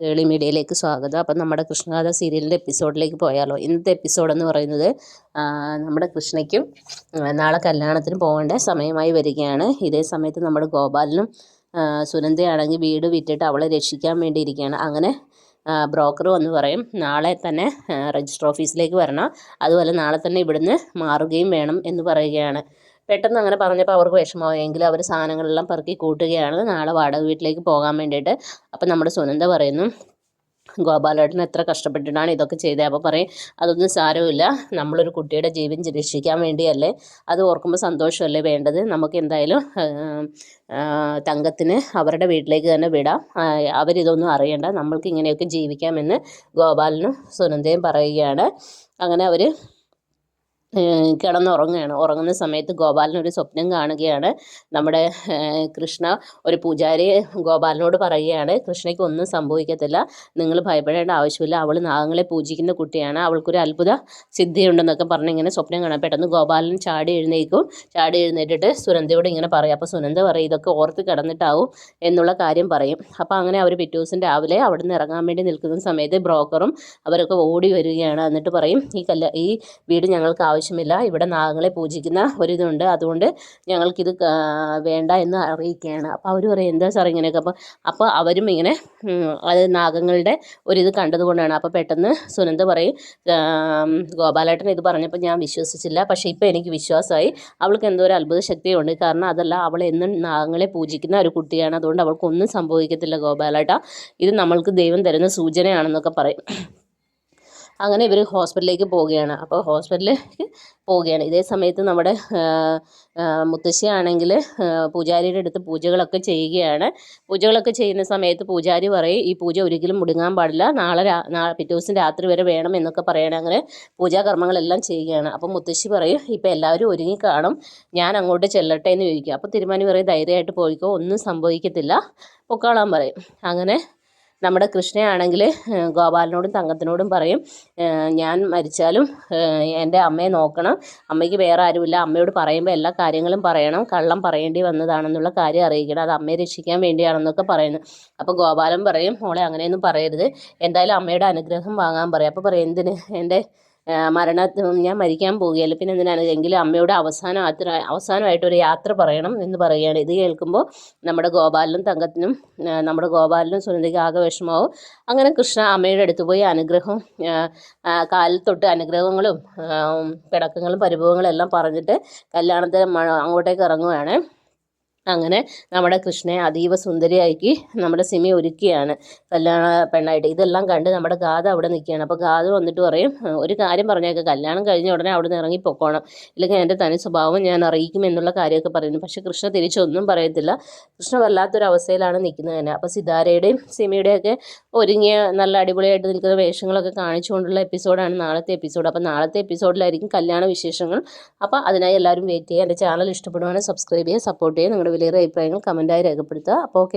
ഏളി മീഡിയയിലേക്ക് സ്വാഗതം. അപ്പം നമ്മുടെ കൃഷ്ണകഥ സീരിയലിന്റെ എപ്പിസോഡിലേക്ക് പോയാലോ. ഇന്നത്തെ എപ്പിസോഡ് എന്ന് പറയുന്നത് നമ്മുടെ കൃഷ്ണയ്ക്കും നാളെ കല്യാണത്തിന് പോകേണ്ട സമയമായി വരികയാണ്. ഇതേ സമയത്ത് നമ്മുടെ ഗോപാലനും സുനന്ദയാണെങ്കിൽ വീട് വിറ്റിട്ട് അവളെ രക്ഷിക്കാൻ വേണ്ടി ഇരിക്കുകയാണ് അങ്ങനെ ബ്രോക്കർ വന്ന് പറയും നാളെ തന്നെ രജിസ്റ്റർ ഓഫീസിലേക്ക് വരണം. അതുപോലെ നാളെ തന്നെ ഇവിടുന്ന് മാറുകയും വേണം എന്ന് പറയുകയാണ്. പെട്ടെന്ന് അങ്ങനെ പറഞ്ഞപ്പോൾ അവർക്ക് വിഷമമായി. എങ്കിലും അവർ സാധനങ്ങളെല്ലാം പെറുക്കി കൂട്ടുകയാണ്. നാളെ വാടക വീട്ടിലേക്ക് പോകാൻ വേണ്ടിയിട്ട് അപ്പം നമ്മുടെ സുനന്ദ പറയുന്നു ഗോപാലേട്ടൻ എത്ര കഷ്ടപ്പെട്ടിട്ടാണ് ഇതൊക്കെ ചെയ്തത് അപ്പോൾ പറയും അതൊന്നും സാരമില്ല. നമ്മളൊരു കുട്ടിയുടെ ജീവൻ രക്ഷിക്കാൻ വേണ്ടിയല്ലേ. അത് ഓർക്കുമ്പോൾ സന്തോഷമല്ലേ വേണ്ടത്? നമുക്ക് എന്തായാലും തങ്കത്തിന് അവരുടെ വീട്ടിലേക്ക് തന്നെ വിടാം. അവരിതൊന്നും അറിയണ്ട. നമ്മൾക്ക് ഇങ്ങനെയൊക്കെ ജീവിക്കാമെന്ന് ഗോപാലനും സുനന്ദയും പറയുകയാണ്. അങ്ങനെ അവർ കിടന്നുറങ്ങുകയാണ്. ഉറങ്ങുന്ന സമയത്ത് ഗോപാലൻ ഒരു സ്വപ്നം കാണുകയാണ്. നമ്മുടെ കൃഷ്ണ ഒരു പൂജാരി ഗോപാലനോട് പറയുകയാണ് കൃഷ്ണയ്ക്ക് ഒന്നും സംഭവിക്കത്തില്ല. നിങ്ങൾ ഭയപ്പെടേണ്ട ആവശ്യമില്ല. അവൾ നാഗങ്ങളെ പൂജിക്കുന്ന കുട്ടിയാണ്. അവൾക്കൊരു അത്ഭുത സിദ്ധിയുണ്ടെന്നൊക്കെ പറഞ്ഞ് ഇങ്ങനെ സ്വപ്നം കാണാം. പെട്ടെന്ന് ഗോപാലൻ ചാടി എഴുന്നേക്കും ചാടി എഴുന്നേറ്റിട്ട് സുനന്ദയോട് ഇങ്ങനെ പറയും. അപ്പോൾ സുനന്ദ പറയും ഇതൊക്കെ ഓർത്ത് കിടന്നിട്ടാവും എന്നുള്ള കാര്യം പറയും. അപ്പോൾ അങ്ങനെ അവർ പിറ്റേ ദിവസം രാവിലെ അവിടെ നിന്ന് ഇറങ്ങാൻ വേണ്ടി നിൽക്കുന്ന സമയത്ത് ബ്രോക്കറും അവരൊക്കെ ഓടി വരികയാണ്. എന്നിട്ട് പറയും ഈ കല്ല ഈ വീട് ഞങ്ങൾക്ക് ആവശ്യം ആവശ്യമില്ല. ഇവിടെ നാഗങ്ങളെ പൂജിക്കുന്ന ഒരിതുണ്ട്. അതുകൊണ്ട് ഞങ്ങൾക്കിത് വേണ്ട എന്ന് അറിയിക്കുകയാണ്. അപ്പോൾ അവർ പറയും എന്താ സാർ ഇങ്ങനെയൊക്കെ? അപ്പോൾ അപ്പോൾ അവരും ഇങ്ങനെ അത് നാഗങ്ങളുടെ ഒരിത് കണ്ടതുകൊണ്ടാണ്. അപ്പോൾ പെട്ടെന്ന് സുനന്ദ പറയും ഗോപാലേട്ടൻ ഇത് പറഞ്ഞപ്പോൾ ഞാൻ വിശ്വസിച്ചില്ല. പക്ഷേ ഇപ്പോൾ എനിക്ക് വിശ്വാസമായി. അവൾക്ക് എന്തോ ഒരു അത്ഭുത ശക്തിയുണ്ട്. കാരണം അതല്ല അവൾ എന്നും നാഗങ്ങളെ പൂജിക്കുന്ന ഒരു കുട്ടിയാണ്. അതുകൊണ്ട് അവൾക്കൊന്നും സംഭവിക്കത്തില്ല ഗോപാലേട്ട. ഇത് നമ്മൾക്ക് ദൈവം തരുന്ന സൂചനയാണെന്നൊക്കെ പറയും. അങ്ങനെ ഇവർ ഹോസ്പിറ്റലിലേക്ക് പോവുകയാണ്. അപ്പോൾ ഹോസ്പിറ്റലിലേക്ക് പോവുകയാണ്. ഇതേ സമയത്ത് നമ്മുടെ മുത്തശ്ശിയാണെങ്കിൽ പൂജാരിയുടെ അടുത്ത് പൂജകളൊക്കെ ചെയ്യുകയാണ്. പൂജകളൊക്കെ ചെയ്യുന്ന സമയത്ത് പൂജാരി പറയും ഈ പൂജ ഒരിക്കലും മുടങ്ങാൻ പാടില്ല. നാളെ പിറ്റേ ദിവസം രാത്രി വരെ വേണം എന്നൊക്കെ പറയണം. അങ്ങനെ പൂജാകർമ്മങ്ങളെല്ലാം ചെയ്യുകയാണ്. അപ്പോൾ മുത്തശ്ശി പറയും ഇപ്പോൾ എല്ലാവരും ഒരുങ്ങി കാണും. ഞാൻ അങ്ങോട്ട് ചെല്ലട്ടെ എന്ന് ചോദിക്കും അപ്പോൾ തിരുമാനി പറയും ധൈര്യമായിട്ട് പോയിക്കോ. ഒന്നും സംഭവിക്കത്തില്ല. പൊക്കാളാൻ പറയും. അങ്ങനെ നമ്മുടെ കൃഷ്ണയാണെങ്കിൽ ഗോപാലനോടും തങ്കത്തിനോടും പറയും ഞാൻ മരിച്ചാലും എന്റെ അമ്മയെ നോക്കണം. അമ്മയ്ക്ക് വേറെ ആരുമില്ല. അമ്മയോട് പറയുമ്പോൾ എല്ലാ കാര്യങ്ങളും പറയണം. കള്ളം പറയേണ്ടി വന്നതാണെന്നുള്ള കാര്യം അറിയിക്കണം. അത് അമ്മയെ രക്ഷിക്കാൻ വേണ്ടിയാണെന്നൊക്കെ പറയുന്നു. അപ്പോൾ ഗോപാലൻ പറയും മോളെ അങ്ങനെയൊന്നും പറയരുത്. എന്തായാലും അമ്മയുടെ അനുഗ്രഹം വാങ്ങാൻ പറയും. അപ്പോൾ പറയും എന്തിന്? എന്റെ മരണ ഞാൻ മരിക്കാൻ പോവുകയല്ല. പിന്നെ എന്തിനാണ്? എങ്കിലും അമ്മയോട് അവസാനം യാത്ര അവസാനമായിട്ട് ഒരു യാത്ര പറയണം എന്ന് പറയുകയാണ്. ഇത് കേൾക്കുമ്പോൾ നമ്മുടെ ഗോപാലനും തങ്കത്തിനും നമ്മുടെ ഗോപാലനും സുനന്ദയ്ക്ക് ആകെ വിഷമാവും. അങ്ങനെ കൃഷ്ണ അമ്മയുടെ അടുത്ത് പോയി അനുഗ്രഹം കാലിൽ തൊട്ട് അനുഗ്രഹങ്ങളും പിടക്കങ്ങളും പരിഭവങ്ങളും എല്ലാം പറഞ്ഞിട്ട് കല്യാണത്തിന് അങ്ങോട്ടേക്ക് ഇറങ്ങുകയാണ് അങ്ങനെ നമ്മുടെ കൃഷ്ണയെ അതീവ സുന്ദരിയാക്കി നമ്മുടെ സിമി ഒരുക്കിയാണ്. കല്യാണ പെണ്ണായിട്ട്. ഇതെല്ലാം കണ്ട് നമ്മുടെ ഗാഥ അവിടെ നിൽക്കുകയാണ്. അപ്പോൾ ഗാഥ വന്നിട്ട് പറയും ഒരു കാര്യം പറഞ്ഞേക്കാം. കല്യാണം കഴിഞ്ഞ ഉടനെ അവിടെ നിന്ന് ഇറങ്ങി ഇല്ലെങ്കിൽ എന്റെ തനി സ്വഭാവം ഞാൻ അറിയിക്കും എന്നുള്ള കാര്യമൊക്കെ പറയുന്നു. പക്ഷേ കൃഷ്ണ തിരിച്ചൊന്നും പറയത്തില്ല. കൃഷ്ണ വല്ലാത്തൊരു അവസ്ഥയിലാണ് നിൽക്കുന്നത് തന്നെ. അപ്പോൾ സിതാരയുടെയും സിമിയുടെയൊക്കെ ഒരുങ്ങിയ നല്ല അടിപൊളിയായിട്ട് നിൽക്കുന്ന വേഷങ്ങളൊക്കെ കാണിച്ചുകൊണ്ടുള്ള എപ്പിസോഡാണ് നാളത്തെ എപ്പിസോഡ്. അപ്പോൾ നാളത്തെ എപ്പിസോഡിലായിരിക്കും കല്യാണ വിശേഷങ്ങൾ. അപ്പോൾ അതിനായി എല്ലാവരും വെയിറ്റ് ചെയ്യുക. എന്റെ ചാനൽ ഇഷ്ടപ്പെടുവാണെങ്കിൽ സബ്സ്ക്രൈബ് ചെയ്യുക സപ്പോർട്ട് ചെയ്യുക. നിങ്ങളുടെ വിലയേറിയ അഭിപ്രായങ്ങൾ കമന്റായി രേഖപ്പെടുത്തുക. അപ്പോൾ ഓക്കെ